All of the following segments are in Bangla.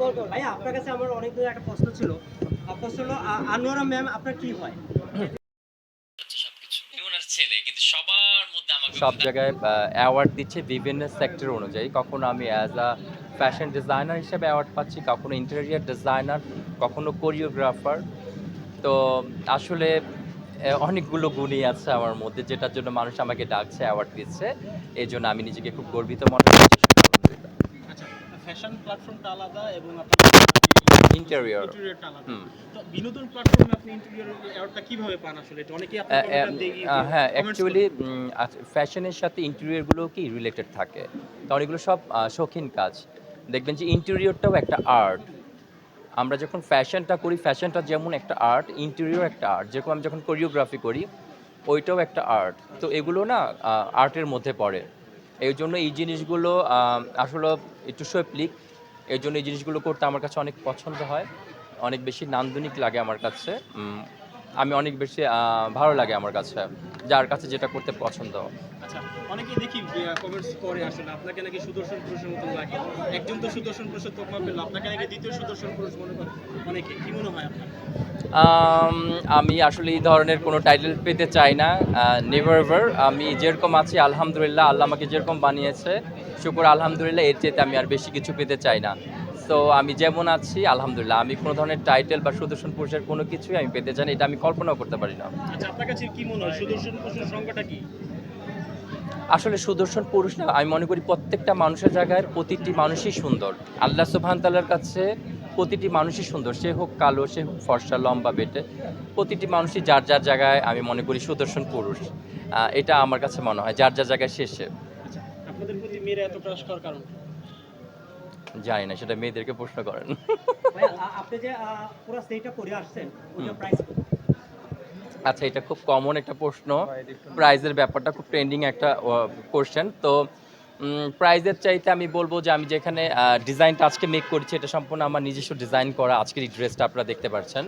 ভাইয়া আপনার কাছে আমার অনেক দিনের একটা প্রশ্ন ছিল। প্রশ্ন হলো আনোয়ারা ম্যাম আপনার কি হয়? হচ্ছে সবকিছু। আমি ওনার ছেলে কিন্তু সবার মধ্যে আমাকে সব জায়গায় অ্যাওয়ার্ড দিচ্ছে বিভিন্ন সেক্টর অনুযায়ী। কখনো আমি অ্যাজ আ ফ্যাশন ডিজাইনার হিসেবে অ্যাওয়ার্ড পাচ্ছি কখনো ইন্টেরিয়ার ডিজাইনার কখনো কোরিওগ্রাফার তো আসলে অনেকগুলো গুণই আছে আমার মধ্যে যেটার জন্য মানুষ আমাকে ডাকছে অ্যাওয়ার্ড দিচ্ছে। এই জন্য আমি নিজেকে খুব গর্বিত মনে করছি ফ্যাশন প্ল্যাটফর্মটা আলাদা এবং ইন্টেরিয়র বিনোদন প্ল্যাটফর্মে আপনি ইন্টেরিয়র অ্যাওয়ার্ডটা কীভাবে পান আসলে? এটা অনেকেই আপনার হ্যাঁ অ্যাকচুয়ালি ফ্যাশনের সাথে ইন্টেরিয়রগুলো কি রিলেটেড থাকে? কারণ এগুলো সব শৌখিন কাজ। দেখবেন যে ইন্টেরিয়রটাও একটা আর্ট আমরা যখন ফ্যাশনটা করি ফ্যাশনটা যেমন একটা আর্ট ইন্টেরিয়র একটা আর্ট যেরকম আমি যখন কোরিওগ্রাফি করি ওইটাও একটা আর্ট তো এগুলো না আর্টের মধ্যে পড়ে। এই জন্য এই জিনিসগুলো আসলে একটু সৈপ্লিক এই জন্য এই জিনিসগুলো করতে আমার কাছে অনেক পছন্দ হয়। অনেক বেশি নান্দনিক লাগে আমার কাছে। আমি অনেক বেশি ভালো লাগে আমার কাছে যার কাছে যেটা করতে পছন্দ। আচ্ছা অনেকেই দেখি কমেন্টস করে আসলে আপনাকে নাকি সুদর্শন পুরুষের মতন লাগে? একজন তো সুদর্শন পুরুষের তোকমা পেল আপনাকে নাকি দ্বিতীয় সুদর্শন পুরুষ মনে করে? অনেকে কি মনে হয় আপনার? আমি আসলে এই ধরনের কোনো টাইটেল পেতে চাই না নেভার এভার আমি যেরকম আছি আলহামদুলিল্লাহ আল্লাহ আমাকে যেরকম বানিয়েছে শুকুর আলহামদুলিল্লাহ এর চেয়ে আমি আর বেশি কিছু পেতে চাই না। তো আমি যেমন আছি আলহামদুলিল্লাহ। আমি কোনো ধরনের টাইটেল বা সুদর্শন পুরুষের কোনো কিছুই আমি পেতে চাই এটা আমি কল্পনাও করতে পারি না। আচ্ছা আপনার কাছে কি মনে হয়? সুদর্শন পুরুষের সংখ্যাটা কি? আসলে সুদর্শন পুরুষ না আমি মনে করি প্রত্যেকটা মানুষের জায়গায় প্রতিটি মানুষই সুন্দর। আল্লাহ সুবহান তাল্লার কাছে প্রতিটি মানুষই সুন্দর। সে হোক কালো সে হোক ফর্সা লম্বা বেটে প্রতিটি মানুষই যার যার জায়গায় আমি মনে করি সুদর্শন পুরুষ। এটা আমার কাছে মনে হয় যার যার জায়গায় শেষে আচ্ছা আপনাদের প্রতি মেয়েরা এত ক্রাশ কারণ? জানি না সেটা মেয়েদেরকে প্রশ্ন করেন। আপনি যে পুরো সেইটা করে আসছেন ওইটা প্রাইস আচ্ছা এটা খুব কমন একটা প্রশ্ন। প্রাইজের ব্যাপারটা খুব ট্রেন্ডিং একটা কোশ্চেন তো প্রাইজের চাইতে আমি বলব যে আমি যেখানে ডিজাইনটা আজকে মেক করছি এটা সম্পূর্ণ আমার নিজস্ব ডিজাইন করা আজকের এই ড্রেসটা আপনারা দেখতে পাচ্ছেন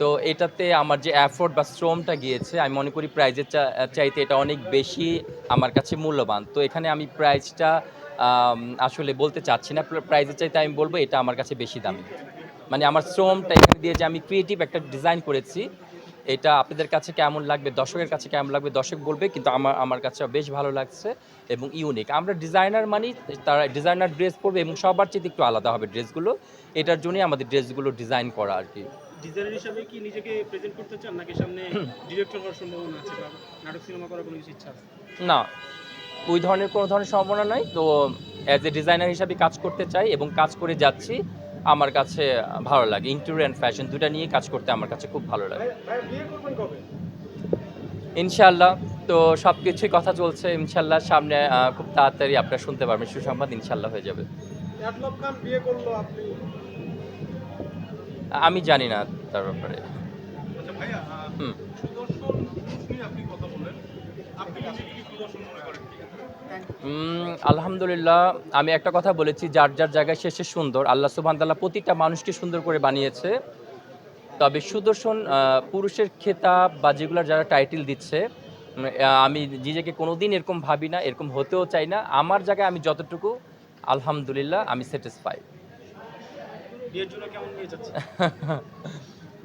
তো এটাতে আমার যে অ্যাফোর্ড বা শ্রমটা গিয়েছে, আমি মনে করি প্রাইজের চাইতে এটা অনেক বেশি আমার কাছে মূল্যবান। তো এখানে আমি প্রাইজটা আসলে বলতে চাচ্ছি না। প্রাইজের চাইতে আমি বলব এটা আমার কাছে বেশি দামি। মানে আমার শ্রমটা এখানে দিয়ে যে আমি ক্রিয়েটিভ একটা ডিজাইন করেছি, এটা আপনাদের কাছে কেমন লাগবে, দর্শকের কাছে কেমন লাগবে, দর্শক বলবে, কিন্তু আমার আমার কাছে বেশ ভালো লাগছে এবং ইউনিক আমরা ডিজাইনার মানি তারা ডিজাইনার ড্রেস পরবে এবং সবার চেয়ে একটু আলাদা হবে ড্রেসগুলো এটার জন্যই আমাদের ড্রেসগুলো ডিজাইন করা আর কি। ডিজাইনার হিসাবে কি নিজেকে প্রেজেন্ট করতে চান নাকি সামনে ডিরেক্টর হওয়ার সম্ভাবনা আছে বা নাটক সিনেমা করার কোনো কিছু ইচ্ছা আছে? না ওই ধরনের কোনো ধরনের সম্ভাবনা নাই। তো অ্যাজ এ ডিজাইনার হিসাবে কাজ করতে চাই এবং কাজ করে যাচ্ছি আমার কাছে ভালো লাগে। ইন্টেরিয়র অ্যান্ড ফ্যাশন দুটা নিয়ে কাজ করতে আমার কাছে খুব ভালো লাগে। ইনশাল্লাহ তো সব কিছুই কথা চলছে ইনশাল্লাহ সামনে খুব তাড়াতাড়ি আপনারা শুনতে পারবেন। সুসংবাদ ইনশাল্লাহ হয়ে যাবে। আমি জানি না তার ব্যাপারে। হুম। আলহামদুলিল্লাহ আমি একটা কথা বলেছি যার যার জায়গায় শেষে সুন্দর। আল্লাহ সুবহান তাআলা প্রতিটা মানুষকে সুন্দর করে বানিয়েছে। তবে সুদর্শন পুরুষের খেতাব বা যেগুলোর যারা টাইটেল দিচ্ছে আমি নিজেকে কোনো দিন এরকম ভাবি না এরকম হতেও চাই না। আমার জায়গায় আমি যতটুকু আলহামদুলিল্লাহ আমি স্যাটিসফাই বিয়ের জন্য কেমন নিয়ে যাচ্ছে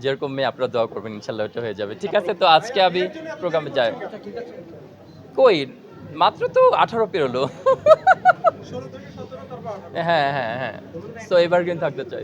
যেরকম মেয়ে আপনারা দোয়া করবেন ইনশাল্লাহ ওটা হয়ে যাবে। ঠিক আছে তো আজকে আমি প্রোগ্রামে যাই। কই? মাত্র তো আঠারো পেরোলো। হ্যাঁ হ্যাঁ হ্যাঁ। তো এবার কিন্তু থাকতে চাই।